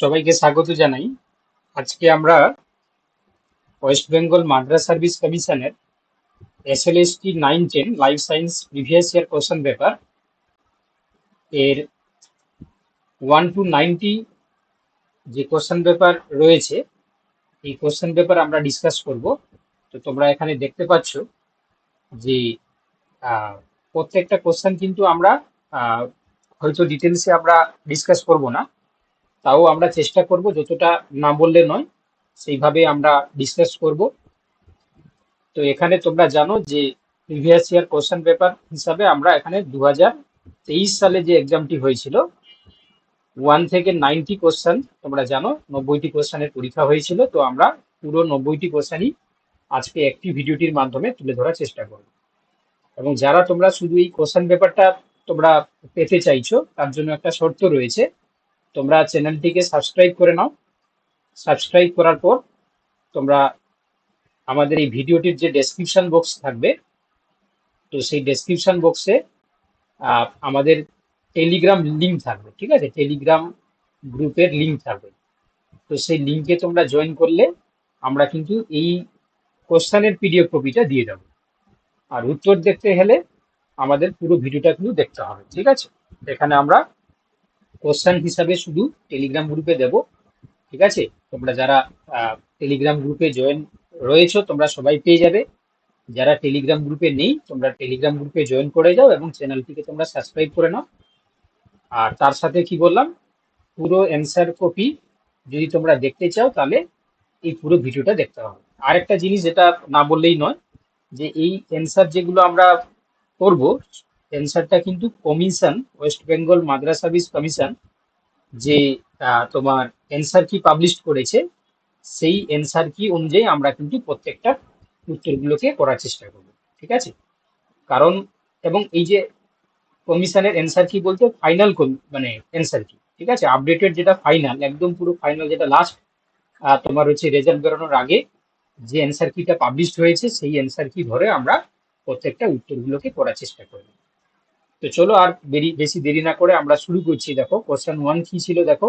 সবাইকে স্বাগত জানাই। আজকে আমরা ওয়েস্ট বেঙ্গল মাদ্রাস সার্ভিস কমিশনের S L S T nine ten life science previous year question paper এর ওয়ান টু নাইনটি যে কোশ্চেন পেপার রয়েছে, এই কোশ্চেন পেপার আমরা ডিসকাস করব। তো তোমরা এখানে দেখতে পাচ্ছ যে প্রত্যেকটা কোশ্চেন কিন্তু আমরা হয়তো ডিটেলসে আমরা ডিসকাস করব না। তাও আমরা চেষ্টা করব, যতটা না বললে নয়, সেইভাবে আমরা ডিসকাস করব। তো এখানে তোমরা জানো যে প্রিভিয়াস ইয়ার কোশ্চেন পেপার হিসাবে আমরা এখানে দু সালে যে এক্সামটি হয়েছিল ওয়ান থেকে নাইনটি কোশ্চেন তোমরা জানো, নব্বইটি কোশ্চেনের পরীক্ষা হয়েছিল, তো আমরা পুরো নব্বইটি কোশ্চেনই আজকে একটি ভিডিওটির মাধ্যমে তুলে ধরার চেষ্টা করব। এবং যারা তোমরা শুধু এই কোশ্চেন পেপারটা তোমরা পেতে চাইছো, তার জন্য একটা শর্ত রয়েছে তোমরা চ্যানেলটিকে সাবস্ক্রাইব করে নাও। সাবস্ক্রাইব করার পর তোমরা আমাদের এই ভিডিওটির যে ডেসক্রিপশন বক্স থাকবে, তো সেই ডেসক্রিপশন বক্সে আমাদের টেলিগ্রাম লিঙ্ক থাকবে, ঠিক আছে? টেলিগ্রাম গ্রুপের লিঙ্ক থাকবে। তো সেই লিঙ্কে তোমরা জয়েন করলে আমরা কিন্তু এই কোশ্চানের পিডিএফ কপিটা দিয়ে দেবো। আর উত্তর দেখতে হলে আমাদের পুরো ভিডিওটা কিন্তু দেখতে হবে, ঠিক আছে? এখানে আমরা কোশ্চেন হিসাবে শুধু টেলিগ্রাম গ্রুপে দেব, ঠিক আছে? তোমরা যারা টেলিগ্রাম গ্রুপে জয়েন রয়েছো, তোমরা সবাই পেয়ে যাবে। যারা টেলিগ্রাম গ্রুপে নেই, তোমরা টেলিগ্রাম গ্রুপে জয়েন করে যাও এবং চ্যানেলটিকে তোমরা সাবস্ক্রাইব করে নাও। আর তার সাথে কি বললাম? পুরো অ্যান্সার কপি যদি তোমরা দেখতে চাও, তাহলে এই পুরো ভিডিওটা দেখতে হবে। আরেকটা জিনিস যেটা না বললেই নয়, যে এই অ্যান্সার যেগুলো আমরা করব অ্যান্সারটা কিন্তু commission west Bengal Madrasah service commission যে তোমার অ্যান্সার কি পাবলিশ করেছে, সেই অ্যান্সার কি অনুযায়ী আমরা কিন্তু প্রত্যেকটা উত্তরগুলোকে করার চেষ্টা করব, ঠিক আছে? কারণ, এবং এই যে কমিশনের অ্যান্সার কি বলতে ফাইনাল মানে অ্যান্সার কি, ঠিক আছে? আপডেটেড যেটা ফাইনাল একদম পুরো ফাইনাল যেটা লাস্ট তোমার হচ্ছে রেজাল্ট বেরোনোর আগে যে অ্যান্সার কিটা পাবলিশড হয়েছে, সেই অ্যান্সার কি ধরে আমরা প্রত্যেকটা উত্তরগুলোকে করার চেষ্টা করব। তো চলো আর দেরি, বেশি দেরি না করে আমরা শুরু করছি, দেখো। কোশ্চেন ওয়ান কি ছিল, দেখো?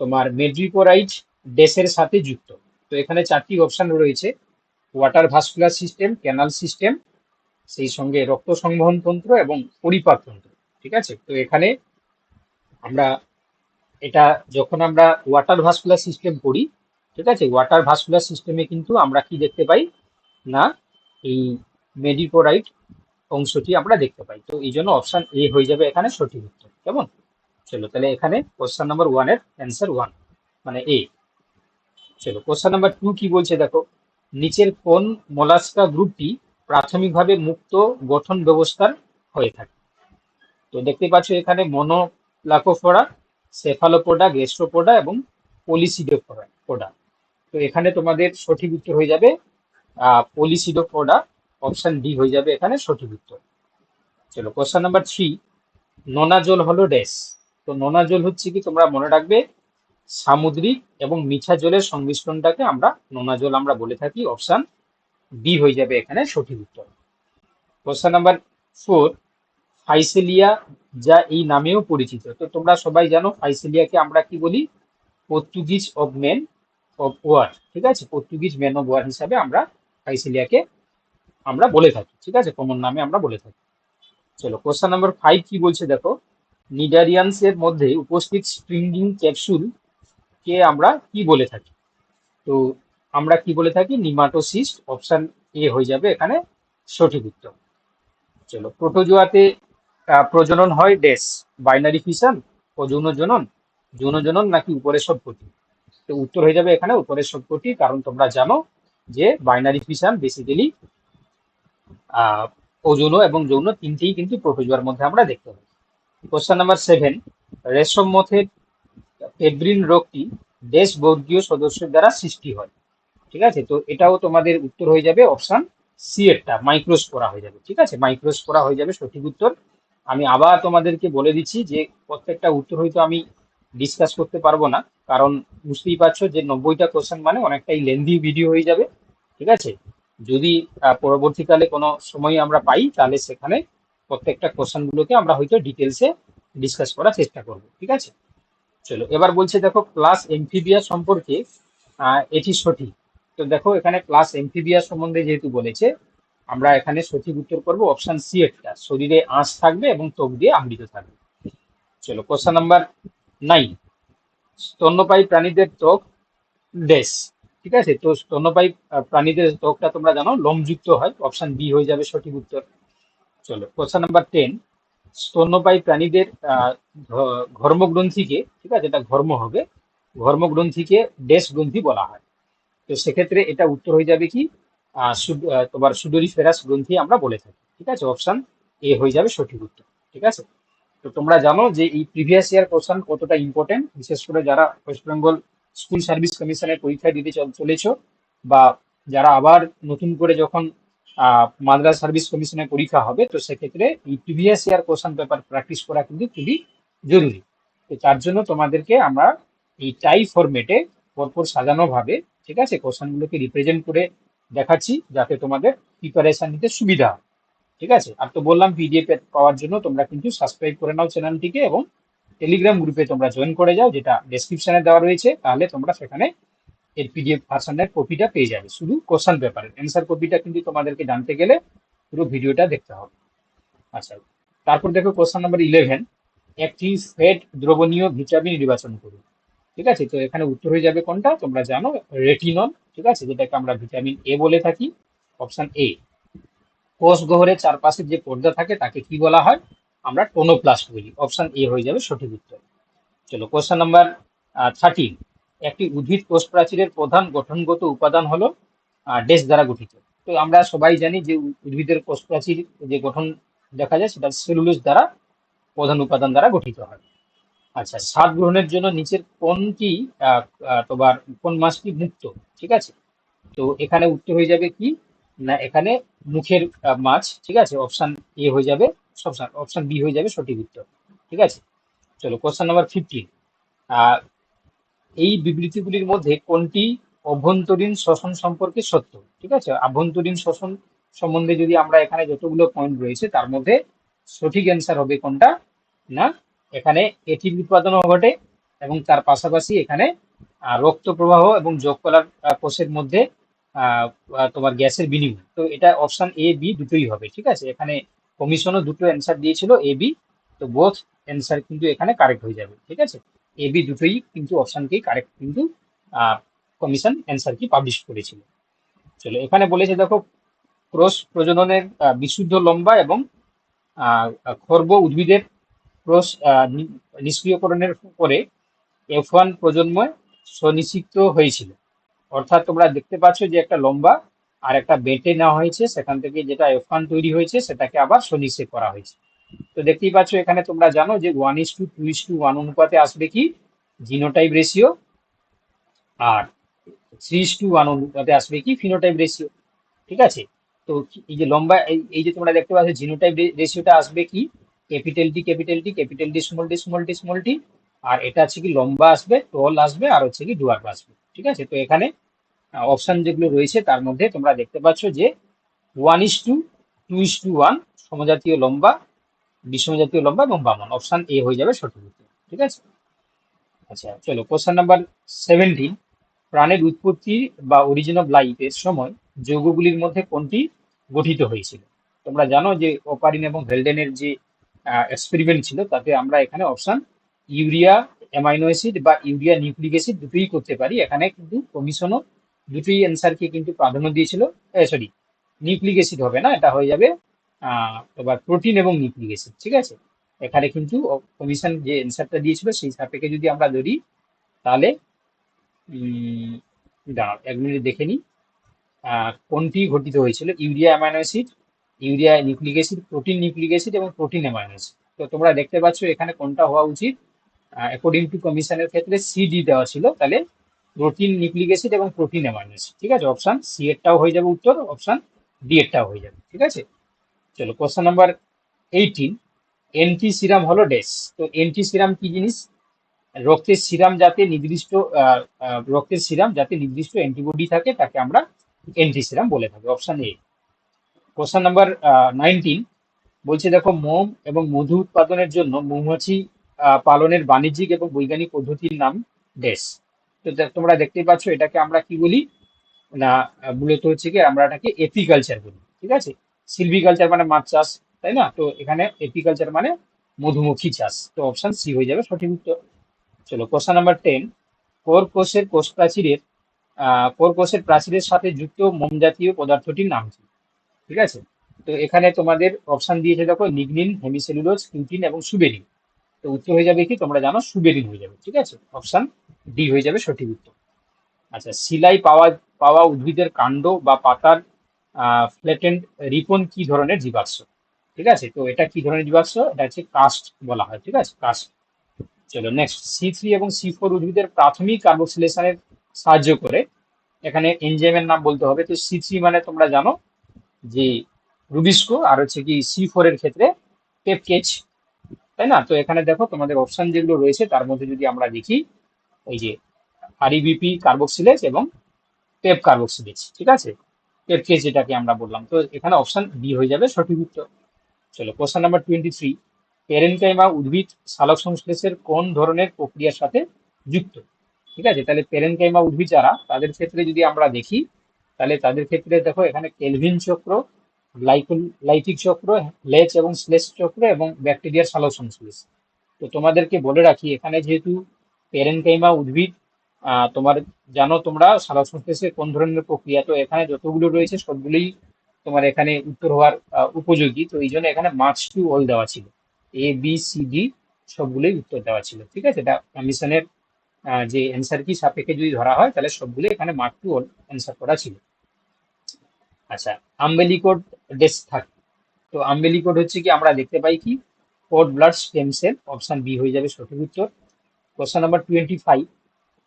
তোমার মেড্রিকোরাইট ডেসের সাথে যুক্ত। তো এখানে চারটি অপশন রয়েছে। Water vascular system canal system সেই সঙ্গে রক্ত সংবহন তন্ত্র এবং পরিপাক তন্ত্র, ঠিক আছে? তো এখানে আমরা এটা যখন আমরা ওয়াটার ভাস্কুলার সিস্টেম করি ঠিক আছে? ওয়াটার ভাস্কুলার সিস্টেমে কিন্তু আমরা কি দেখতে পাই? না, এই মেডিকোরাইট অংশটি আমরা দেখতে পাই। তো এই জন্য অপশন এ হয়ে যাবে এখানে সঠিক উত্তর। কেমন? চলো, তাহলে এখানে কোশ্চেন নাম্বার ওয়ানের অ্যান্সার ওয়ান মানে এ চলো কোশ্চেন নাম্বার টু কি বলছে দেখো? নিচের কোন মোলাস্কা গ্রুপটি প্রাথমিকভাবে মুক্ত গঠন ব্যবস্থার হয়ে থাকে? তো দেখতে পাচ্ছ এখানে মনোপ্লাকোফোরা সেফালোপোডা গেস্ট্রোপোডা এবং পলিসিডোপোডা পোডা তো এখানে তোমাদের সঠিক উত্তর হয়ে যাবে পলিসিডোপোডা অপশন ডি হয়ে যাবে এখানে সঠিক উত্তর। চলো কোশ্চেন নাম্বার থ্রি নোনা জল হলো ড্যাশ তো নোনা জল হচ্ছে কি, তোমরা মনে রাখবে, সামুদ্রিক এবং মিঠা জলের সংমিশ্রণটাকে আমরা নোনা জল আমরা বলে থাকি অপশন বি হয়ে যাবে এখানে সঠিক উত্তর। কোশ্চেন নাম্বার ফোর ফাইসেলিয়া যা এই নামেও পরিচিত। তো তোমরা সবাই জানো, ফাইসেলিয়াকে আমরা কি বলি? Portuguese of men of war ঠিক আছে? পর্তুগিজ ম্যান অফ ওয়ার হিসাবে আমরা ফাইসেলিয়াকে আমরা বলে থাকি, ঠিক আছে? কমন নামে আমরা বলে থাকি। চলো কোশ্চেন নাম্বার ফাইভ কি বলছে দেখো? নিডারিয়ান্স এর মধ্যে উপস্থিত স্প্রিঙ্গিং ক্যাপসুল কে আমরা কি বলে থাকি? তো আমরা কি বলে থাকি? নিমাটোসিস্ট অপশন এ হয়ে যাবে এখানে সঠিক উত্তর। চলো প্রোটোজোয়াতে প্রজনন হয় ড্যাশ বাইনারি ফিশন অযৌন জনন যৌন জনন নাকি উপরের সবকটি? তো উত্তর হয়ে যাবে এখানে উপরের সবকটি, কারণ তোমরা জানো যে বাইনারি ফিশন বেসিক্যালি অযৌন এবং যৌন তিনটেই কিন্তু প্রোটোজোয়ার মধ্যে আমরা দেখতে পাই। কোশ্চেন নাম্বার সেভেন রেশম মথের ফেব্রিন রোগটি দেশ বর্গীয় সদস্যের দ্বারা সৃষ্টি হয়। ঠিক আছে? তো এটাও তোমাদের উত্তর হয়ে যাবে অপশন সি এরটা মাইক্রোস্পোরা হয়ে যাবে। ঠিক আছে? মাইক্রোস্পোরা হয়ে যাবে সঠিক উত্তর। আমি আবার তোমাদেরকে বলে দিচ্ছি যে প্রত্যেকটা উত্তর হয়তো আমি ডিসকাস করতে পারব না, কারণ বুঝতেই পারছ যে নব্বইটা কোশ্চেন মানে অনেকটাই লেন্দি ভিডিও হয়ে যাবে। ঠিক আছে? যদি পরবর্তীকালে কোনো সময় আমরা পাই, তাহলে সেখানে প্রত্যেকটা কোশ্চেনগুলোকে আমরা হয়তো ডিটেলসে ডিসকাস করার চেষ্টা করব, ঠিক আছে? চলো, এবার বলছে দেখো ক্লাস এমফিবিয়া সম্পর্কে এটি সঠিক। তো দেখো, এখানে ক্লাস এমফিবিয়া সম্বন্ধে যেহেতু বলেছে, আমরা এখানে সঠিক উত্তর করব অপশন সি একটা, শরীরে আঁশ থাকবে এবং ত্বক দিয়ে আবৃত থাকবে। চলো কোশ্চেন নাম্বার নাইন স্তন্যপায়ী প্রাণীদের ত্বক ড্যাশ ঠিক আছে? তো স্তন্যপায়ী প্রাণীদের ত্বকটা তোমরা জানো, লোমযুক্ত হয় অপশন বি হয়ে যাবে সঠিক উত্তর। চলো কোশ্চেন নাম্বার টেন স্তন্যপায়ী প্রাণীদের ঘর্মগ্রন্থিকে, ঠিক আছে? এটা ঘর্ম হবে। ঘর্মগ্রন্থিকে ড্যাশ গ্রন্থি বলা হয়। তো সেক্ষেত্রে এটা উত্তর হয়ে যাবে কি? তোমার সুডোরি ফেরাস গ্রন্থি আমরা বলে থাকি। ঠিক আছে? অপশন এ হয়ে যাবে সঠিক উত্তর। ঠিক আছে? তো তোমরা জানো যে এই প্রিভিয়াস ইয়ার কোশ্চেন কতটা ইম্পর্টেন্ট বিশেষ করে যারা ওয়েস্ট বেঙ্গল স্কুল সার্ভিস কমিশনের পরীক্ষা দিতে চল- চলেছো বা যারা আবার নতুন করে যখন মাদ্রাস সার্ভিস কমিশনের পরীক্ষা হবে, তো সেক্ষেত্রে এই previous year question paper practice করা কিন্তু খুবই জরুরি। তো তার জন্য তোমাদেরকে আমরা এই টাই ফরম্যাটে পরপর সাজানো ভাবে ঠিক আছে, কোশ্চেনগুলোকে রিপ্রেজেন্ট করে দেখাচ্ছি, যাতে তোমাদের প্রিপারেশন নিতে সুবিধা হয়। ঠিক আছে? আর তো বললাম পিডিএফ পাওয়ার জন্য তোমরা কিন্তু সাবস্ক্রাইব করে নাও চ্যানেলটিকে এবং টেলিগ্রাম গ্রুপে তোমরা জয়েন করে যাও, যেটা ডেসক্রিপশনে দেওয়া রয়েছে, তাহলে তোমরা সেখানে এর পিডিএফ ভার্সনের কপিটা পেয়ে যাবে। শুধু কোশ্চেন পেপারের অ্যান্সার কপিটা কিন্তু তোমাদেরকে জানতে গেলে পুরো ভিডিওটা দেখতে হবে। আচ্ছা তারপর দেখো কোশ্চেন নাম্বার ইলেভেন একটি ফেট দ্রবণীয় ভিটামিন নির্বাচন করুন ঠিক আছে? তো এখানে উত্তর হয়ে যাবে কোনটা? তোমরা জানো রেটিনল ঠিক আছে? যেটাকে আমরা ভিটামিন এ বলে থাকি অপশন এ কোষ গহরের চারপাশে যে পর্দা থাকে, তাকে কি বলা হয়? আমরা টোনোপ্লাস্ট বলি অপশন এ হয়ে যাবে সঠিক উত্তর। চলো কোশ্চেন নাম্বার থার্টিন একটি উদ্ভিদ কোষ প্রাচীরের প্রধান গঠনগত উপাদান হলো ডেস দ্বারা গঠিত। তো আমরা সবাই জানি যে উদ্ভিদের কোষ প্রাচীর যে গঠন দেখা যায়, সেটা সেলুলোজ দ্বারা প্রধান উপাদান দ্বারা গঠিত হয়। আচ্ছা স্বাদ গ্রহণের জন্য নিচের কোনটি তোমার কোন মাছটি মুক্ত? ঠিক আছে? তো এখানে উত্তর হয়ে যাবে কি? না, এখানে মুখের মাছ, ঠিক আছে? অপশান এ হয়ে যাবে অপশন বি হয়ে যাবে সঠিক উত্তর, ঠিক আছে? চলো কোশ্চেন নাম্বার ফিফটিন এই বিবৃতিগুলির মধ্যে কোনটি অভ্যন্তরীণ শ্বসন সম্পর্কে সত্য, ঠিক আছে? আভ্যন্তরীণ শ্বসন সম্বন্ধে যদি আমরা এখানে যতগুলো পয়েন্ট রয়েছে, তার মধ্যে সঠিক অ্যান্সার হবে কোনটা? না, এখানে এটির উৎপাদনও ঘটে এবং তার পাশাপাশি এখানে রক্ত প্রবাহ এবং যোগকলার কোষের মধ্যে তোমার গ্যাসের বিনিময়। তো এটা অপশন এ বি দুটোই হবে, ঠিক আছে? এখানে কমিশনও দুটো অ্যান্সার দিয়েছিল এ বি তো বোথ অ্যান্সার কিন্তু এখানে কারেক্ট হয়ে যাবে, ঠিক আছে? এ বি দুটোই কিন্তু অপশনকেই কারেক্ট কিন্তু কমিশন অ্যান্সার কি পাবলিশ করেছিল। চলো, এখানে বলেছে, দেখো, ক্রস প্রজননের বিশুদ্ধ লম্বা এবং খর্ব উদ্ভিদের ক্রস নিষ্ক্রিয়করণের পরে এফ ওয়ান প্রজন্ময় সুনিশ্চিত হয়েছিল। অর্থাৎ তোমরা দেখতে পাচ্ছ যে একটা লম্বা আর একটা বেটে নেওয়া হয়েছে, সেখান থেকে যেটা এফ ওয়ান তৈরি হয়েছে, সেটাকে আবার সুনিশ্চিত করা হয়েছে। তো দেখতেই পাচ্ছ এখানে তোমরা জানো যে one is to two is to one অনুপাতে আসবে কি? জিনোটাইপ রেশিও আর থ্রি ইস টু ওয়ান অনুপাতে আসবে কি? ফিনোটাইপ রেশিও ঠিক আছে? তো এই যে লম্বা, এই- যে তোমরা দেখতে পাচ্ছ জিনোটাইপ রেশিওটা আসবে কি? Capital T capital T capital T small T small T small T আর এটা হচ্ছে কি লম্বা আসবে টল আসবে, আর হচ্ছে কি ডুয়ার্ফ আসবে। ঠিক আছে? তো এখানে অপশান যেগুলো রয়েছে, তার মধ্যে তোমরা দেখতে পাচ্ছ যে one is to two is to one সমজাতীয় লম্বা বিষমজাতীয় লম্বা এবং বামন। অপশান এ হয়ে যাবে সঠিক উত্তর ঠিক আছে? আচ্ছা চলো কোশ্চেন নাম্বার সেভেন্টিন প্রাণের উৎপত্তি বা অরিজিন অফ লাইফের সময় যৌগগুলির মধ্যে কোনটি গঠিত হয়েছিল? তোমরা জানো যে ওপারিন এবং ভেলডেনের যে এক্সপেরিমেন্ট ছিল, তাতে আমরা এখানে অপশান ইউরিয়া অ্যামাইনো অ্যাসিড বা ইউরিয়া নিউক্লিক অ্যাসিড দুটোই করতে পারি। এখানে কিন্তু কমিশনও দুটোই অ্যান্সারকে কিন্তু প্রাধান্য দিয়েছিল। সরি নিউক্লিক অ্যাসিড হবে না, এটা হয়ে যাবে তোমার প্রোটিন এবং নিউক্লিক অ্যাসিড ঠিক আছে? এখানে কিন্তু কমিশন যে অ্যান্সারটা দিয়েছিল, সেই সাপেক্ষে যদি আমরা ধরি, তাহলে দাঁড়াও, এক মিনিট দেখে নিই। কোনটি ঘটিত হয়েছিল? Urea amino acid urea nucleic acid protein nucleic acid এবং প্রোটিন অ্যামাইনো অ্যাসিড তো তোমরা দেখতে পাচ্ছ এখানে কোনটা হওয়া উচিত? অ্যাকর্ডিং টু কমিশনের ক্ষেত্রে সি ডি দেওয়া ছিল, তাহলে প্রোটিন নিউক্লিক অ্যাসিড এবং প্রোটিন অ্যামাইনো অ্যাসিড ঠিক আছে? অপশন সি এরটাও হয়ে যাবে উত্তর অপশন ডি এরটাও হয়ে যাবে, ঠিক আছে? চলো question number eighteen antiserum হলো ডেস তো এন্টি সিরাম কি জিনিস? রক্তের সিরাম যাতে নির্দিষ্ট রক্তের সিরাম যাতে নির্দিষ্ট অ্যান্টিবডি থাকে, তাকে আমরা অ্যান্টি সিরাম বলে থাকি option A question number nineteen বলছে দেখো, মোম এবং মধু উৎপাদনের জন্য মৌমাছি পালনের বাণিজ্যিক এবং বৈজ্ঞানিক পদ্ধতির নাম ডেস তো তোমরা দেখতেই পাচ্ছ, এটাকে আমরা কি বলি? না, মূলত হচ্ছে কি, আমরা এটাকে এপিকালচার বলি, ঠিক আছে? সিলভিকালচার মানে মাছ চাষ, তাই না? তো এখানে এপিকালচার মানে মধুমক্ষী চাষ। তো অপশন সি হয়ে যাবে, সঠিক উত্তর। চলো কোশ্চেন নাম্বার টেন কোর কোষের কোষ প্রাচীরের কোর কোষের প্রাচীরের সাথে যুক্ত মোম জাতীয় পদার্থটির নাম কি? ঠিক আছে? তো এখানে তোমাদের অপশন দিয়েছে দেখো, নিগনিন, হেমিসেলুলোজ কিউটিন এবং সুবেরিন। তো উত্তর হয়ে যাবে কি? তোমরা জানো সুবেরিন হয়ে যাবে, ঠিক আছে? অপশান ডি হয়ে যাবে সঠিক উত্তর। আচ্ছা শিলাই পাওয়া পাওয়া উদ্ভিদের কাণ্ড বা পাতার ফ্ল্যাটেন্ড রিপন কি ধরনের জীবাশ্ম? ঠিক আছে? তো এটা কি ধরনের জীবাশ্ম? এটা হচ্ছে কাস্ট বলা হয়, ঠিক আছে? কাস্ট। চলো নেক্সট সি থ্রি এবং সি ফোর উদ্ভিদের প্রাথমিক কার্বক্সিলেশনের সাহায্য করে। এখানে এনজাইমের নাম বলতে হবে। তো সি থ্রি মানে তোমরা জানো যে রুবিস্কো, আর হচ্ছে কি সি ফোর এর ক্ষেত্রে পেপকেচ তাই না? তো এখানে দেখো তোমাদের অপশন যেগুলো রয়েছে, তার মধ্যে যদি আমরা দেখি ওই যে আরইবিপি কার্বক্সিলেজ এবং পেপ কার্বক্সিলেজ ঠিক আছে? পেপকেচ যেটাকে আমরা বললাম। তো এখানে অপশন ডি হয়ে যাবে সঠিক উত্তর। চলো question number twenty three parenchyma উদ্ভিদ সালোক সংশ্লেষের কোন ধরনের প্রক্রিয়ার সাথে যুক্ত? ঠিক আছে? তাহলে প্যারেনকাইমা উদ্ভিদ যারা, তাদের ক্ষেত্রে যদি আমরা দেখি, তাহলে তাদের ক্ষেত্রে দেখো এখানে কেলভিন চক্র লাইটিক চক্র লেচ এবং স্লেস চক্র এবং ব্যাকটেরিয়ার সালোক সংশ্লেষ তো তোমাদেরকে বলে রাখি, এখানে যেহেতু প্যারেনকাইমা উদ্ভিদ তোমার, জানো তোমরা সালোক সংশ্লেষে কোন ধরনের প্রক্রিয়া? তো এখানে যতগুলো রয়েছে সবগুলোই তোমার এখানে উত্তর হওয়ার উপযোগী। তো এই জন্য এখানে মার্কস টু অল দেওয়া ছিল। এ বি সি ডি সবগুলোই উত্তর দেওয়া ছিল, ঠিক আছে? এটা কমিশনের যে অ্যান্সার কি সাপেক্ষে যদি ধরা হয়, তাহলে সবগুলো এখানে মার্ক টু অল অ্যান্সার করা ছিল। আচ্ছা আম্বেলিকোড ডেস্ক থাকে। তো আম্বেলিকোড হচ্ছে কি, আমরা দেখতে পাই কি, cord blood stem cell, option B হয়ে যাবে সঠিক উত্তর। কোশ্চেন নাম্বার টোয়েন্টি ফাইভ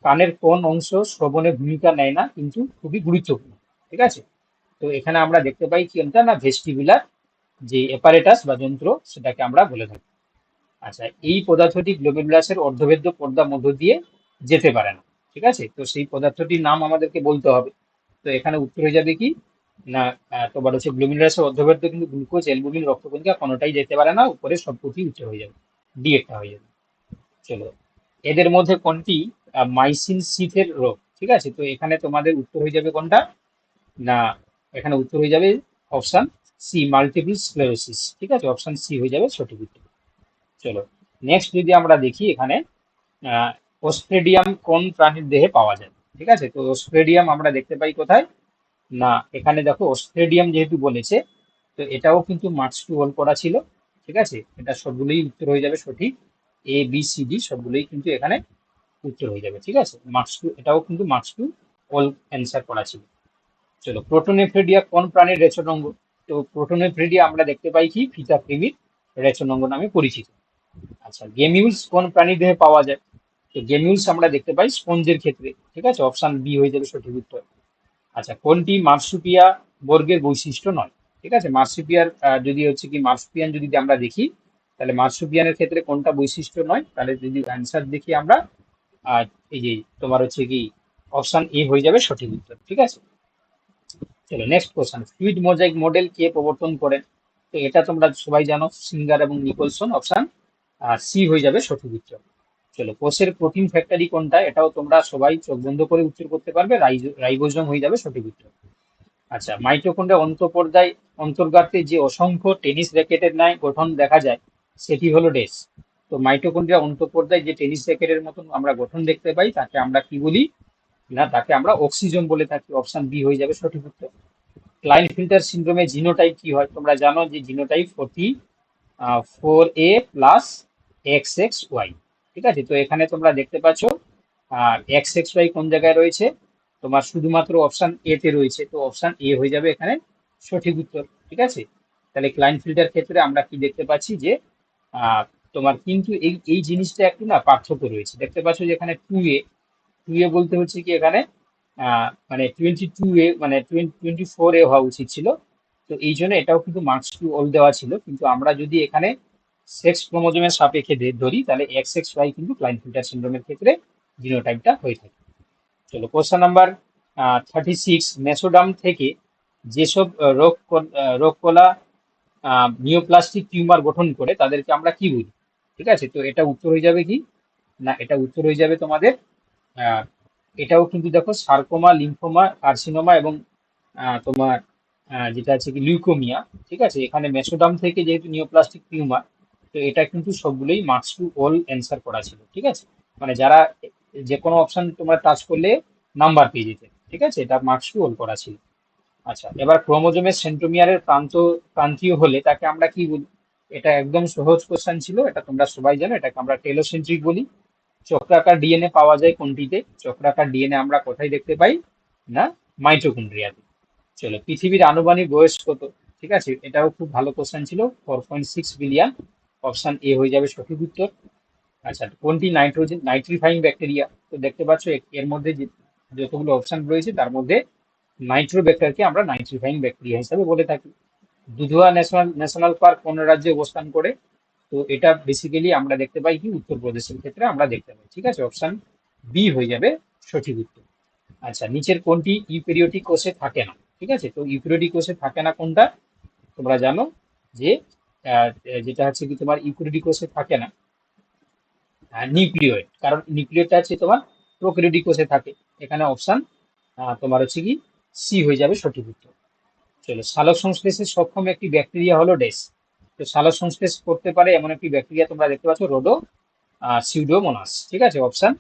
কানের কোন অংশ শ্রবণে ভূমিকা নেয় না, কিন্তু খুবই গুরুত্বপূর্ণ, ঠিক আছে? তো এখানে আমরা দেখতে পাই কি, এটা না ভেস্টিবুলার যে অ্যাপারেটাস বা যন্ত্র, সেটাকে আমরা বলে থাকি। আচ্ছা এই পদার্থটি গ্লোমেরুলাসের অর্ধভেদ্য পর্দা মধ্য দিয়ে যেতে পারে না, ঠিক আছে? তো সেই পদার্থটির নাম আমাদেরকে বলতে হবে। তো এখানে উত্তর হয়ে যাবে কি না তোমার হচ্ছে গ্লোমেরুলাসের অর্ধভেদ্য কিন্তু গ্লুকোজ এলবুমিন রক্তকণিকা কোনোটাই যেতে পারে না, উপরে সবকটি উত্তর হয়ে যাবে ডি একটা হয়ে যাবে। চলো, এদের মধ্যে কোনটি? মাইসিন সিথের রোগ, ঠিক আছে? তো এখানে তোমাদের উত্তর হয়ে যাবে কোনটা? না, এখানে উত্তর হয়ে যাবে অপশন সি মাল্টিপল স্ক্লেরোসিস ঠিক আছে? অপশন সি হয়ে যাবে সঠিক উত্তর চলো নেক্সট যদি আমরা দেখি এখানে অস্ট্রেডিয়াম কোন প্রাণীর দেহে পাওয়া যায়, ঠিক আছে? তো অস্ট্রেডিয়াম আমরা দেখতে পাই কোথায়? না, এখানে দেখো অস্ট্রেডিয়াম যেহেতু বলেছে, তো এটাও কিন্তু মার্কস টু হোল করা ছিল, ঠিক আছে? এটা সবগুলোই উত্তর হয়ে যাবে সঠিক। এ বি সি ডি সবগুলোই কিন্তু এখানে উত্তর হয়ে যাবে, ঠিক আছে? মার্কস টু এটাও কিন্তু মার্কস টু অল অ্যান্সার করা ছিল। চলো প্রোটোনেফ্রেডিয়া কোন প্রাণীর রেচনাঙ্গ? তো প্রোটোনেফ্রেডিয়া আমরা দেখতে পাই কি? ফিতা কৃমির রেচনাঙ্গ নামে পরিচিত। আচ্ছা গেমিউলস কোন প্রাণী দেহে পাওয়া যায়? তো গেমিউলস আমরা দেখতে পাই স্পঞ্জের ক্ষেত্রে, ঠিক আছে? অপশন বি হয়ে যাবে সঠিক উত্তর। আচ্ছা কোনটি মার্সুপিয়া বর্গের বৈশিষ্ট্য নয়? ঠিক আছে? মার্সুপিয়ার যদি হচ্ছে কি মার্সুপিয়ান যদি আমরা দেখি, তাহলে মার্সুপিয়ানের ক্ষেত্রে কোনটা বৈশিষ্ট্য নয়? তাহলে যদি অ্যান্সার দেখি আমরা, আর এই যে তোমার হচ্ছে কি অপশন এ হয়ে যাবে সঠিক উত্তর, ঠিক আছে? চলো next question fluid mosaic model কে প্রবর্তন করেন তো এটা তোমরা সবাই জানো সিঙ্গার এবং নিকলসন অপশন সি হয়ে যাবে সঠিক উত্তর। চলো। কোষের প্রোটিন ফ্যাক্টরি কোনটা, এটাও তোমরা সবাই চোখ বন্ধ করে উত্তর করতে পারবে রাইবোজোম হয়ে যাবে সঠিক উত্তর। আচ্ছা মাইটোকন্ড্রিয়া অন্তঃপর্দায় অন্তর্গাতে যে অসংখ্য টেনিস র্যাকেটের ন্যায় গঠন দেখা যায়, সেটি হলো ডেস তো মাইটোকন্ড্রিয়া অন্তঃপর্দায় যে টেনিস র্যাকেটের মতন আমরা গঠন দেখতে পাই, তাকে আমরা কি বলি? না, তাকে আমরা অক্সিজম বলে থাকি, অপশন বি হয়ে যাবে সঠিক উত্তর। ক্লাইন ফিল্টার সিন্ড্রোমে জিনোটাইপ কি হয়? তোমরা জানো যে genotype forty four A plus X X Y. ঠিক আছে? তো এখানে তোমরা দেখতে পাচ্ছ, আর এক্স এক্স ওয়াই কোন জায়গায় রয়েছে? তোমার শুধুমাত্র অপশন এ তে রয়েছে। তো অপশান এ হয়ে যাবে এখানে সঠিক উত্তর, ঠিক আছে? তাহলে ক্লাইন ফিল্টার ক্ষেত্রে আমরা কি দেখতে পাচ্ছি যে তোমার কিন্তু এই এই জিনিসটা একটু না পার্থক্য রয়েছে। দেখতে পাচ্ছ যে এখানে টু এ টু এ বলতে হচ্ছে কি এখানে মানে টোয়েন্টি টু এ মানে টোয়েন্টি ফোর এ হওয়া উচিত ছিল। তো এই জন্য এটাও কিন্তু মার্কস টু অল দেওয়া ছিল। কিন্তু আমরা যদি এখানে সেক্স ক্রোমোজোমের সাপেক্ষে ধরি তাহলে এক্স এক্স ওয়াই কিন্তু ক্লাইন ফিল্টার সিন্ড্রোমের ক্ষেত্রে জিনোটাইপটা হয়ে থাকে। চলো question number thirty six mesoderm থেকে যেসব রোগ কল- আহ, রোগ কলা নিওপ্লাস্টিক টিউমার গঠন করে তাদেরকে আমরা কি বলি? ঠিক আছে? তো এটা উত্তর হয়ে যাবে কি? না এটা উত্তর হয়ে যাবে তোমাদের এটাও কিন্তু দেখো সার্কোমা লিম্ফোমা কার্সিনোমা এবং তোমার যেটা আছে কি লিউকোমিয়া ঠিক আছে? এখানে মেসোডাম থেকে যেহেতু নিওপ্লাস্টিক টিউমার তো এটা কিন্তু সবগুলোই মার্কস টু অল অ্যান্সার করা ছিল, ঠিক আছে? মানে যারা যে কোনো অপশন তোমরা টাচ করলে নাম্বার পেয়ে যেতে, ঠিক আছে? এটা মার্কস টু অল করা ছিল। আচ্ছা এবার ক্রোমোজোমের সেন্ট্রোমিয়ারের প্রান্ত, প্রান্তীয় হলে তাকে আমরা কি বলি? এটা একদম সহজ কোশ্চেন ছিল, এটা তোমরা সবাই জানো, এটাকে আমরা টেলোসেন্ট্রিক বলি। চক্রাকার ডিএনএ পাওয়া যায় কোনটিতে? চক্রাকার ডিএনএ আমরা কোথায় দেখতে পাই? না মাইটোকন্ড্রিয়াতে চলো, পৃথিবীর আনুমানিক বয়স কত? ঠিক আছে, এটাও খুব ভালো কোশ্চেন ছিল four point six billion option A হয়ে যাবে সঠিক উত্তর। আচ্ছা কোনটি নাইট্রোজেন নাইট্রিফাইং ব্যাকটেরিয়া তো দেখতে পাচ্ছ এর মধ্যে যতগুলো অপশন রয়েছে, তার মধ্যে নাইট্রো নাইট্রোব্যাক্টারকে আমরা নাইট্রিফাইং ব্যাকটেরিয়া হিসাবে বলে থাকি। দুধুয়া ন্যাশনাল ন্যাশনাল পার্ক কোন রাজ্যে অবস্থান করে? তো এটা বেসিক্যালি আমরা দেখতে পাই কি উত্তরপ্রদেশের ক্ষেত্রে আমরা দেখতে পাই। ঠিক আছে অপশান বি হয়ে যাবে সঠিক উত্তর। আচ্ছা নিচের কোনটি ইউপেরিওটিক কোষে থাকে না? ঠিক আছে, তো ইউপেরিওটিক কোষে থাকে না কোনটা? তোমরা জানো যে যেটা হচ্ছে কি তোমার ইউপেরিওটিক কোষে থাকে না নিউক্লিওয়েড। কারণ নিউক্লিওয়েডটা হচ্ছে তোমার প্রোক্রিওটিক কোষে থাকে। এখানে অপশান তোমার হচ্ছে কি সি হয়ে যাবে সঠিক উত্তর। চলো, সালোক সংশ্লেষে সক্ষম একটি ব্যাকটেরিয়া হলো ডেস। তো সালোক সংশ্লেষ করতে পারে এমন একটি ব্যাকটেরিয়া তোমরা দেখতে পাচ্ছ, রোডো সিউডোমোনাস। ঠিক আছে, অপশান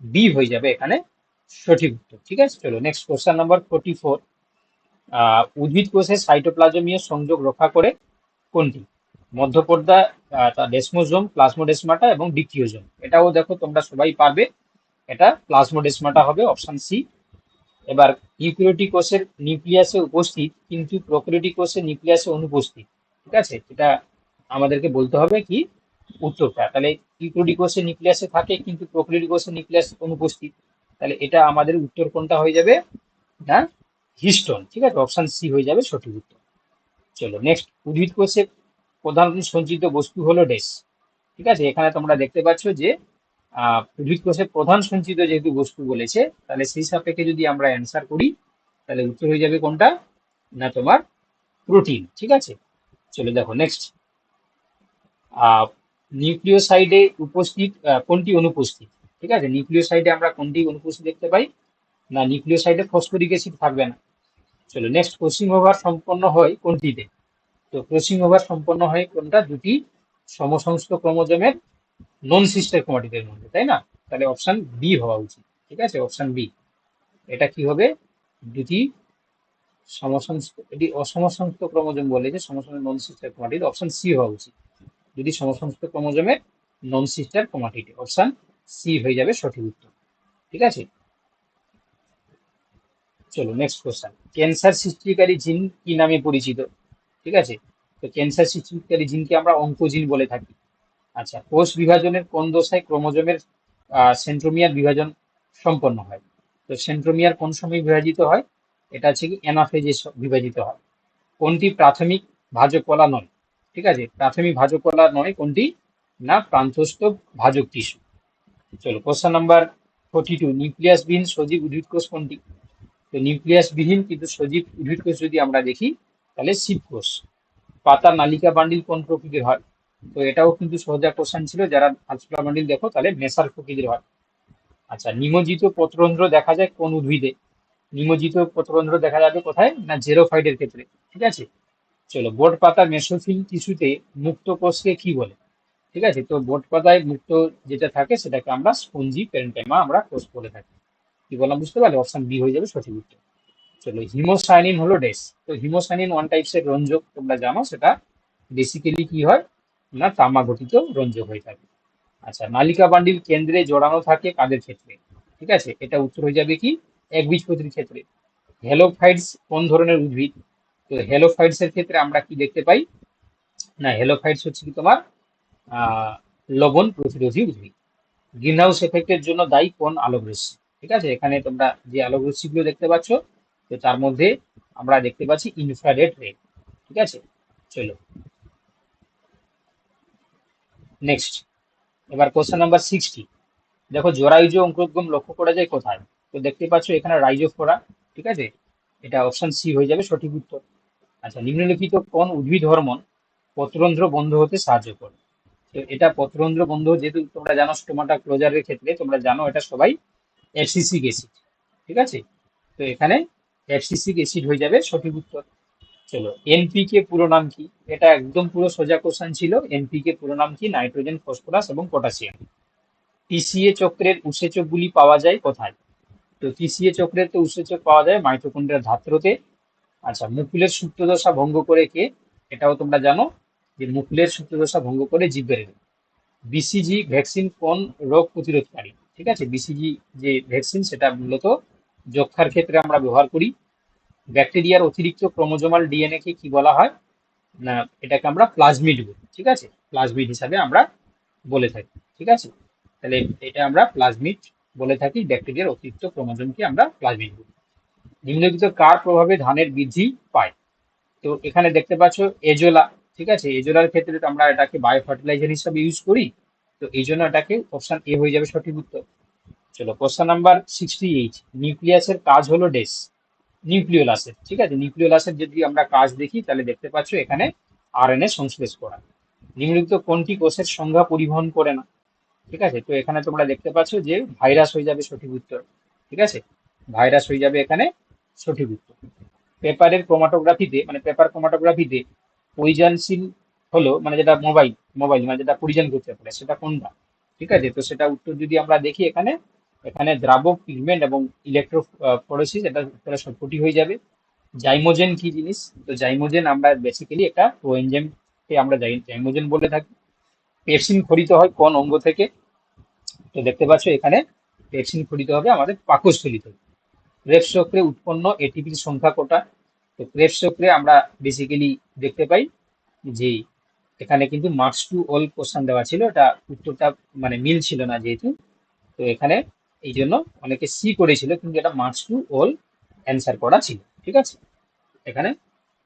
বি হয়ে যাবে এখানে সঠিক উত্তর। ঠিক আছে, চলো next question number forty four উদ্ভিদ কোষে সাইটোপ্লাজমীয় সংযোগ রক্ষা করে কোনটি? মধ্যপর্দা ডেসমোজোম প্লাজমোডেসমাটা এবং ডিকিওজোম এটাও দেখো তোমরা সবাই পারবে। এটা প্লাজমোডেসমাটা হবে অপশন সি এবার ইউক্রিওটিক কোষের নিউক্লিয়াসে উপস্থিত, কিন্তু প্রোক্রিওটিক কোষের নিউক্লিয়াসে অনুপস্থিত, ঠিক আছে? এটা আমাদেরকে বলতে হবে কি? উত্তরটা। তাহলে ইউক্রিওটিক কোষের নিউক্লিয়াসে থাকে, কিন্তু প্রোক্রিওটিক কোষের নিউক্লিয়াস অনুপস্থিত। তাহলে এটা আমাদের উত্তর কোনটা হয়ে যাবে? না হিস্টোন ঠিক আছে? অপশন সি হয়ে যাবে সঠিক উত্তর। চলো নেক্সট উদ্ভিদ কোষে প্রধান সঞ্চিত বস্তু হলো ডেস ঠিক আছে? এখানে তোমরা দেখতে পাচ্ছ যে উদ্ভিদ কোষের প্রধান সঞ্চিত যেহেতু বস্তু বলেছে, তাহলে সেই সাপেক্ষে যদি আমরা অ্যান্সার করি, তাহলে উত্তর হয়ে যাবে কোনটা? না, তোমার প্রোটিন ঠিক আছে? চলো দেখো নেক্সট নিউক্লিওসাইডে উপস্থিত কোনটি অনুপস্থিত? ঠিক আছে? নিউক্লিওসাইডে আমরা কোনটি অনুপস্থিত দেখতে পাই? না, নিউক্লিওসাইডে ফসফরিক অ্যাসিড থাকবে না। চলো নেক্সট ক্রসিং ওভার সম্পন্ন হয় কোনটিতে? তো ক্রসিং ওভার সম্পন্ন হয় কোনটা? দুটি সমসংস্থ ক্রোমোজোমের নন সিস্টার ক্রোমাটিদের মধ্যে, তাই না? তাহলে অপশন বি হওয়া উচিত, ঠিক আছে? অপশন বি এটা কি হবে? দুটি এটি অসমসংস্থ ক্রোমোজোম বলে যে সমসংস্থ non sister chromatid option C হওয়া উচিত। যদি সমসংস্থ ক্রোমোজোমের non sister chromatid option C হয়ে যাবে সঠিক উত্তর। ঠিক আছে? চলো নেক্সট কোশ্চেন ক্যান্সার সৃষ্টিকারী জিন কি নামে পরিচিত? ঠিক আছে? তো ক্যান্সার সৃষ্টিকারী জিনকে আমরা অঙ্কোজিন বলে থাকি। আচ্ছা কোষ বিভাজনের কোন দশায় ক্রোমোজোমের সেন্ট্রোমিয়ার বিভাজন সম্পন্ন হয়? তো সেন্ট্রোমিয়ার কোন সময় বিভাজিত হয়? এটা হচ্ছে কি অ্যানাফেজে বিভাজিত হয়। কোনটি প্রাথমিক ভাজক কলা নয়? ঠিক আছে? প্রাথমিক ভাজক কলা নয়, কোনটি? না, প্রান্তস্থ ভাজক টিস্যু। চলো question number forty two nucleus বিহীন সজীব উদ্ভিদ কোষ কোনটি? তো নিউক্লিয়াস বিহীন কিন্তু সজীব উদ্ভিদ কোষ যদি আমরা দেখি, তাহলে শিব কোষ। পাতা নালিকা বান্ডিল কোন প্রকৃতির হয়? তো এটাও কিন্তু সহজা কোশ্চেন ছিল, যারা আলসুলা বান্ডিল দেখো, তাহলে মেসার প্রকৃতির হয়। আচ্ছা নিমজ্জিত পত্রন্ধ্র দেখা যায় কোন উদ্ভিদে? নিমজ্জিত পত্রন্ধ্র দেখা যাবে কোথায়? না জেরোফাইডের ক্ষেত্রে। ঠিক আছে? চলো, বোট পাতা মেসোফিল টিস্যুতে মুক্ত কোষকে কি বলে? ঠিক আছে? তো বোট পাতায় মুক্ত যেটা থাকে, সেটাকে আমরা স্পঞ্জি প্যারেন্টাইমা আমরা কোষ বলে থাকি। কি বললাম, বুঝতে পারলে? অপশন বি হয়ে যাবে সঠিক উত্তর। চলো, হিমোসাইনিন হলো ডেস। তো হিমোসাইনিন ওয়ান টাইপসের রঞ্জক, তোমরা জানো সেটা। বেসিক্যালি কি হয়? না তামা গঠিত রঞ্জক হয়ে থাকে। আচ্ছা নালিকা বান্ডিল কেন্দ্রে জড়ানো থাকে কাদের ক্ষেত্রে? ঠিক আছে, এটা উত্তর হয়ে যাবে কি? একবীজপত্রীর ক্ষেত্রে। হেলোফাইটস কোন ধরনের উদ্ভিদ? তো হেলোফাইটস এর ক্ষেত্রে আমরা কি দেখতে পাই? না, হেলোফাইটস হচ্ছে কি তোমার? লবণ প্রতিরোধী উদ্ভিদ। গ্রিন হাউস এফেক্টের জন্য দায়ী কোন আলোক রশ্মি? ঠিক আছে? এখানে তোমরা যে আলোক রশ্মিগুলো দেখতে পাচ্ছ, তো তার মধ্যে আমরা দেখতে পাচ্ছি ইনফ্রারেড রে ঠিক আছে? চলো। নেক্সট এবার কোশ্চেন নাম্বার সিক্সটি দেখো জরায়ুজ অঙ্কুরোদ্গম লক্ষ্য করা যায় কোথায়? তো দেখতে পাচ্ছ এখানে রাইজোফোরা, ঠিক আছে? এটা অপশন সি হয়ে যাবে, সঠিক উত্তর। আচ্ছা নিম্নলিখিত কোন উদ্ভিদ হরমোন পত্রন্ধ্র বন্ধ হতে সাহায্য করে? তো এটা পত্রন্ধ্র বন্ধ, যেহেতু তোমরা জানো স্টোমাটা ক্লোজারের ক্ষেত্রে তোমরা জানো, এটা সবাই অ্যাবসিসিক অ্যাসিড ঠিক আছে? তো এখানে অ্যাবসিসিক অ্যাসিড হয়ে যাবে সঠিক উত্তর। চলো এনপিকে পুরো নাম কি? এটা একদম পুরো সোজা কোশ্চেন ছিল। এনপিকে পুরো নাম কি? নাইট্রোজেন ফসফরাস এবং পটাশিয়াম টিসিএ চক্রের উৎসেচকগুলি পাওয়া যায় কোথায়? তো টিসিএ চক্রের তো উৎসেচক পাওয়া যায় মাইটোকন্ড্রিয়ার ধাত্রতে। আচ্ছা মুকুলের সুপ্তদশা ভঙ্গ করে কে? এটাও তোমরা জানো যে মুকুলের সুপ্তদশা ভঙ্গ করে জীবের বিসিজি ভ্যাকসিন কোন রোগ প্রতিরোধকারী? ঠিক আছে? বিসিজি যে ভ্যাকসিন, সেটা মূলত যক্ষার ক্ষেত্রে আমরা ব্যবহার করি। ব্যাকটেরিয়ার অতিরিক্ত ক্রোমোজোমাল ডিএনএ কে কি বলা হয়? না, এটাকে আমরা প্লাজমিড বলি, ঠিক আছে? প্লাজমিড হিসাবে আমরা বলে থাকি, ঠিক আছে? তাহলে এটা আমরা প্লাজমিড বলে থাকি, ব্যাকটেরিয়ার অতিরিক্ত ক্রোমোজোমকে আমরা প্লাজমিড বলি। নিম্নলিখিত কার প্রভাবে ধানের বৃদ্ধি পায়? তো এখানে দেখতে পাচ্ছ এজোলা, ঠিক আছে? এজোলার ক্ষেত্রে তো আমরা এটাকে বায়ো ফার্টিলাইজার হিসাবে ইউজ করি। তো এই জন্য এটাকে অপশন এ হয়ে যাবে সঠিক উত্তর। চলো কোশ্চেন নাম্বার সিক্সটি এইট নিউক্লিয়াসের কাজ হলো ডেস নিউক্লিওলাসের ঠিক আছে? নিউক্লিওলাসের যদি আমরা কাজ দেখি, তাহলে দেখতে পাচ্ছ এখানে আরএনএ সংশ্লেষ করা। নিম্নলিখিত কোনটি কোষের সংজ্ঞা পরিবহন করে না, ঠিক আছে? তো এখানে তোমরা দেখতে পাচ্ছ যে ভাইরাস হয়ে যাবে সঠিক উত্তর, ঠিক আছে? ভাইরাস হয়ে যাবে এখানে সঠিক উত্তর। পেপারের ক্রোমাটোগ্রাফিতে মানে পেপার ক্রোমাটোগ্রাফিতে পরিজনশীল হলো মানে যেটা মোবাইল মোবাইল মানে যেটা পরিজন করতে পারে, সেটা কোনটা? ঠিক আছে? তো সেটা উত্তর যদি আমরা দেখি এখানে এখানে দ্রাবক পিগমেন্ট এবং ইলেকট্রো ইলেকট্রোফোরেসিস এটা উত্তরে সবকটি হয়ে যাবে। জাইমোজেন কি জিনিস? তো জাইমোজেন আমরা বেসিক্যালি একটা কোএনজেমকে আমরা জাইমোজেন বলে থাকি। পেপসিন খরিত হয় কোন অঙ্গ থেকে? তো দেখতে পাচ্ছ এখানে পেপসিন খরিত হবে আমাদের পাকস্থলী থেকে ক্রেবস চক্রে উৎপন্ন এটিপির সংখ্যা কোটা? তো ক্রেবস চক্রে আমরা বেসিক্যালি দেখতে পাই যে এখানে কিন্তু মার্কস টু অল কোশ্চান দেওয়া ছিল, এটা উত্তরটা মানে মিল ছিল না যেহেতু। তো এখানে এই জন্য অনেকে সি করেছিল, কিন্তু এটা মার্কস টু অল অ্যান্সার করা ছিল, ঠিক আছে? এখানে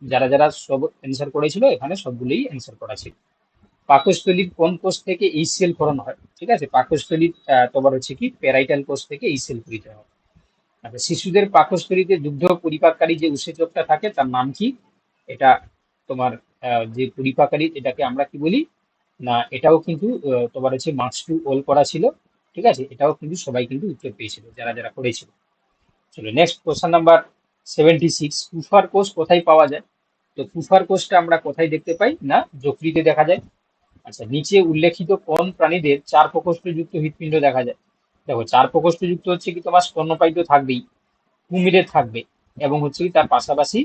যারা যারা সব অ্যান্সার করেছিল, এখানে সবগুলোই অ্যান্সার করা ছিল। পাকস্থলীর কোন কোষ থেকে এই সেল ফোরন হয়, ঠিক আছে? পাকস্থলীর তোমার হচ্ছে কি? প্যারাইটাল কোষ থেকে এই সেল ফ্রিতে হয়। আচ্ছা শিশুদের পাকস্থলীতে দুগ্ধ পরিপাককারী যে উৎসেচকটা থাকে, তার নাম কি? এটা তোমার যে পরিপাকারী এটাকে আমরা কি বলি? না, এটাও কিন্তু তোমার হচ্ছে মার্কস টু ওল করা ছিল, ঠিক আছে? এটাও কিন্তু সবাই কিন্তু উত্তর পেয়েছিল, যারা যারা করেছিল। চলো next question number seventy six Kupffer কোষ কোথায় পাওয়া যায়? তো কুফার কোষটা আমরা কোথায় দেখতে পাই? না, যকৃতে দেখা যায়। আচ্ছা নিচে উল্লেখিত কোন প্রাণীদের চার প্রকোষ্ঠযুক্ত হৃৎপিণ্ড দেখা যায়? দেখো, চার প্রকোষ্ঠযুক্ত হচ্ছে কি তোমার স্তন্যপায়ী তো থাকবেই, কুমিরের থাকবে, এবং হচ্ছে কি তার পাশাপাশি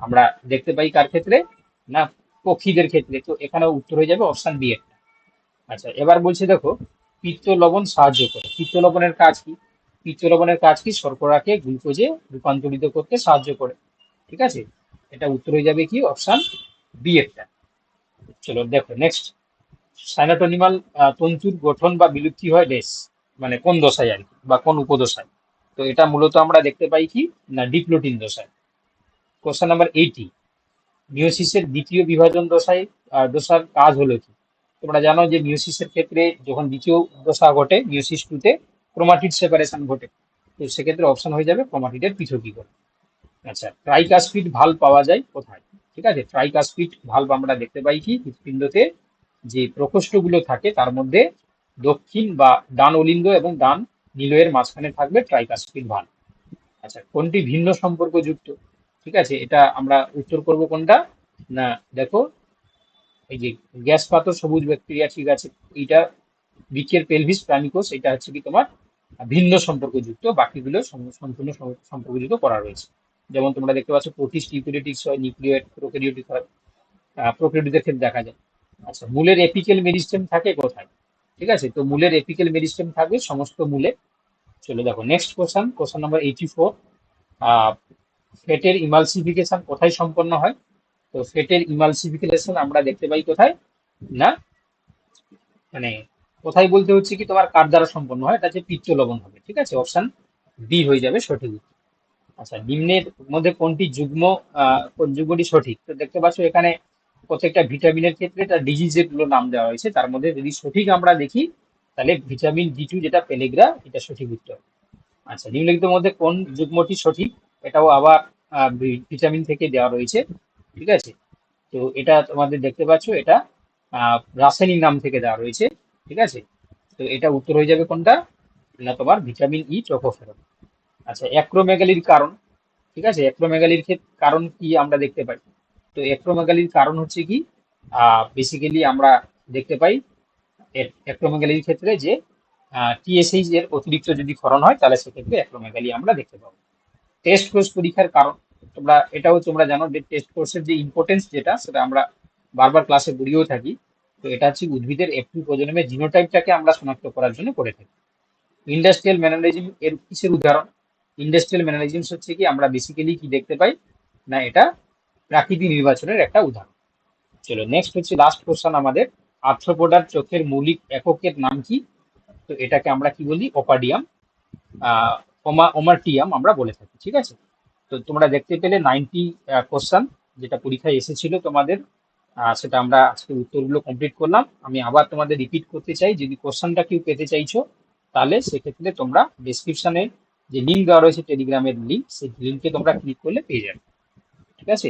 আমরা দেখতে পাই কার ক্ষেত্রে? না পক্ষীদের ক্ষেত্রে, তো এখানে উত্তর হয়ে যাবে অপশান বি একটা। আচ্ছা এবার বলছে দেখো, পিত্ত লবণ সাহায্য করে। পিত্ত লবণের কাজ কি? পিত্ত লবণের কাজ কি? শর্করাকে গ্লুকোজে রূপান্তরিত করতে সাহায্য করে। ঠিক আছে? এটা উত্তর হয়ে যাবে কি? অপশান বি একটা। চলো, দেখো নেক্সট সাইনাটোনিমাল তন্তুর গঠন বা বিলুপ্তি হয় ডেস মানে কোন দশায় আর কি, বা কোন উপদশায়। তো এটা মূলত আমরা দেখতে পাই কি? না ডিপ্লোটিন দশায়। কোশ্চেন নাম্বার এইটি মিওসিসের দ্বিতীয় বিভাজন দশায় দশার কাজ হলো কি? তোমরা জানো যে মিওসিসের ক্ষেত্রে যখন দ্বিতীয় দশা ঘটে মিওসিস টুতে ক্রোমাটিড সেপারেশন ঘটে। তো সেক্ষেত্রে অপশন হয়ে যাবে ক্রোমাটিডের পৃথকীকরণ। আচ্ছা ট্রাইকাসপিড ভালো পাওয়া যায় কোথায়? ঠিক আছে ট্রাইকাসপিড ভাল্ব আমরা দেখতে পাই কি? হৃৎপিণ্ডতে যে প্রকোষ্ঠগুলো থাকে, তার মধ্যে দক্ষিণ বা ডান অলিন্দ এবং ডান নিলয়ের মাঝখানে থাকবে ট্রাইকাসপিড ভাল্ব আচ্ছা কোনটি ভিন্ন সম্পর্কযুক্ত? ঠিক আছে? এটা আমরা উত্তর করব কোনটা? না, দেখো, এই যে গ্যাস পাতর সবুজ ব্যাকটেরিয়া, ঠিক আছে? এইটা বৃক্ষের পেলভিস প্রাণীকোষ, এটা হচ্ছে কি তোমার ভিন্ন সম্পর্কযুক্ত, বাকিগুলো সম্পূর্ণ সম্পর্কযুক্ত করা রয়েছে। যেমন তোমরা দেখতে পাচ্ছ প্রোটিস্ট ইউক্যারিওটিক্স হয় নিউক্লিয়েট প্রোক্যারিওটিক হয় প্রোক্যারিওটিকের ক্ষেত্রে দেখা যায়। আচ্ছা মূলের এপিক্যাল মেরিস্টেম থাকে কোথায়? ঠিক আছে? তো মূলের এপিক্যাল মেরিস্টেম থাকবে সমস্ত মূলে। চলে দেখো, next question question number eighty four ফেটের emulsification কোথায় সম্পন্ন হয়? তো ফেটের ইমালসিফিকেশন আমরা দেখতে পাই কোথায়? না? মানে কোথায় বলতে হচ্ছে কি? তোমার কার দ্বারা সম্পন্ন হয়? এটা হচ্ছে পিত্ত লবণ হবে, ঠিক আছে? অপশন বি হয়ে যাবে সঠিক। আচ্ছা নিম্নের মধ্যে কোনটি যুগ্ম কোন যুগ্মটি সঠিক? তো দেখতে পাচ্ছ এখানে প্রত্যেকটা ভিটামিনের ক্ষেত্রে তার ডিজিজেরগুলো নাম দেওয়া হয়েছে। তার মধ্যে যদি সঠিক আমরা দেখি, তাহলে ভিটামিন ডি টু যেটা পেলেগ্রা, এটা সঠিক উত্তর। আচ্ছা নিম্নলিখিতের মধ্যে কোন যুগ্মটি সঠিক? এটাও আবার ভিটামিন থেকে দেওয়া রয়েছে, ঠিক আছে? তো এটা তোমাদের দেখতে পাচ্ছ, এটা রাসায়নিক নাম থেকে দেওয়া রয়েছে, ঠিক আছে? তো এটা উত্তর হয়ে যাবে কোনটা? না, তোমার ভিটামিন ই টোকোফেরল আচ্ছা অ্যাক্রোমেগালির কারণ, ঠিক আছে? অ্যাক্রোমেগালির কারণ কি আমরা দেখতে পাই? তো অ্যাক্রোমেগালির কারণ হচ্ছে কি? বেসিক্যালি আমরা দেখতে পাই অ্যাক্রোমেগালির ক্ষেত্রে যে টিএসএইচ এর অতিরিক্ত যদি ক্ষরণ হয়, তাহলে সেক্ষেত্রে অ্যাক্রোমেগালি আমরা দেখতে পাবো। টেস্ট কোর্স পরীক্ষার কারণ। তোমরা, এটাও তোমরা জানো যে টেস্ট কোর্সের যে ইম্পর্টেন্স যেটা, সেটা আমরা বারবার ক্লাসে বুড়িয়েও থাকি। তো এটা হচ্ছে উদ্ভিদের একটি প্রজন্মের জিনোটাইপটাকে আমরা শনাক্ত করার জন্য করে থাকি। ইন্ডাস্ট্রিয়াল ম্যানালিজম এর কিসের উদাহরণ? ইন্ডাস্ট্রিয়াল ম্যানালিজম হচ্ছে কি, আমরা বেসিক্যালি কি দেখতে পাই? না, এটা প্রাকৃতিক নির্বাচনের একটা উদাহরণ। চলো নেক্সট হচ্ছে লাস্ট কোশ্চেন আমাদের। আর্থ্রোপোডার চোখের মৌলিক এককের নাম কি? তো এটাকে আমরা কি বলি? ওপাডিয়াম ওমা ওমারটিয়াম আমরা বলে থাকি, ঠিক আছে? তো তোমরা দেখতে পেলে নাইনটি কোশ্চান যেটা পরীক্ষায় এসেছিল তোমাদের সেটা আমরা আজকে উত্তরগুলো কমপ্লিট করলাম। আমি আবার তোমাদের রিপিট করতে চাই, যদি কোশ্চানটা কেউ পেতে চাইছো, তাহলে সেক্ষেত্রে তোমরা ডিসক্রিপশানে যে লিঙ্ক দেওয়া রয়েছে টেলিগ্রামের লিঙ্ক সেই লিঙ্কে তোমরা ক্লিক করলে পেয়ে যাবে, ঠিক আছে?